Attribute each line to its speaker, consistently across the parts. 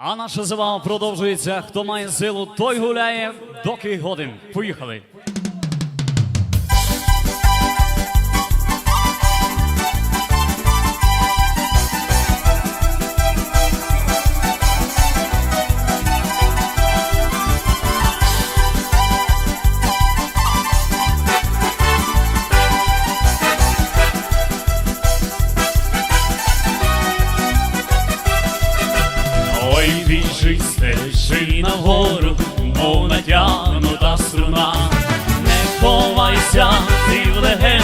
Speaker 1: А наша зима продовжується. Хто має силу, той гуляє, доки годин. Поїхали. Ой, стежи нагору, мов натягнута струна. Не ховайся ти в легенду,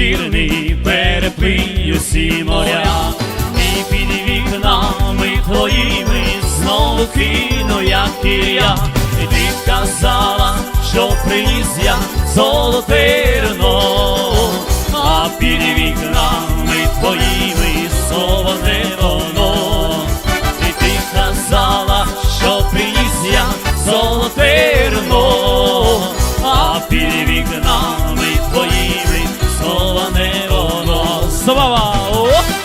Speaker 1: непокірний, переплинь усі моря, і під вікнами твоїми знову кину, як і я, і ти казала, що приніс я золоте руно, а під вікнами твоїми brava.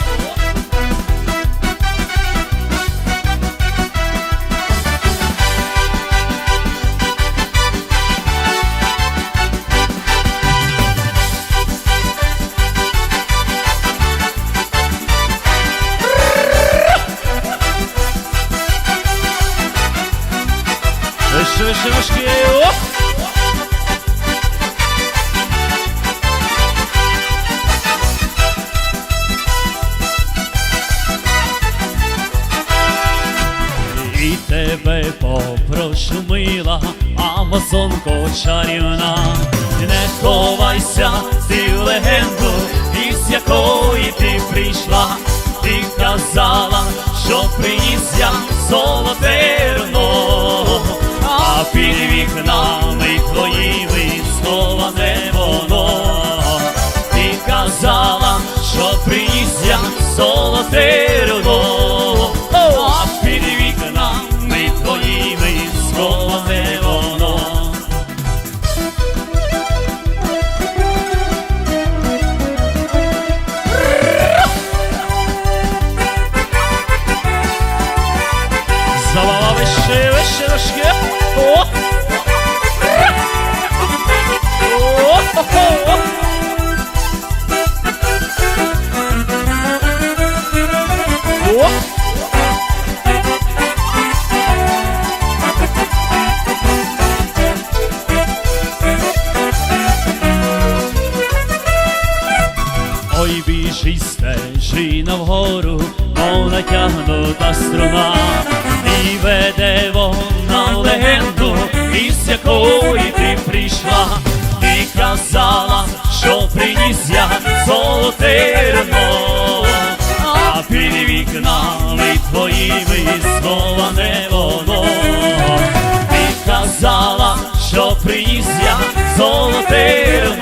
Speaker 1: Wisse, wisse, wisse, мила, Амазонко чарівна, не ховайся, ти легенду, із якої ти прийшла, ти казала, що приніс я золоте руно, а під вікнами твоїми сховане воно. Ти казала, що приніс я золоте Ой, біжи стежина вгору, мов натягнута струна, і веде вона легенду, із якої ти прийшла, ти казала, що приніс я золоте руно, а під вікнами твоїми сховане воно. Ти казала, що приніс я золоте руно,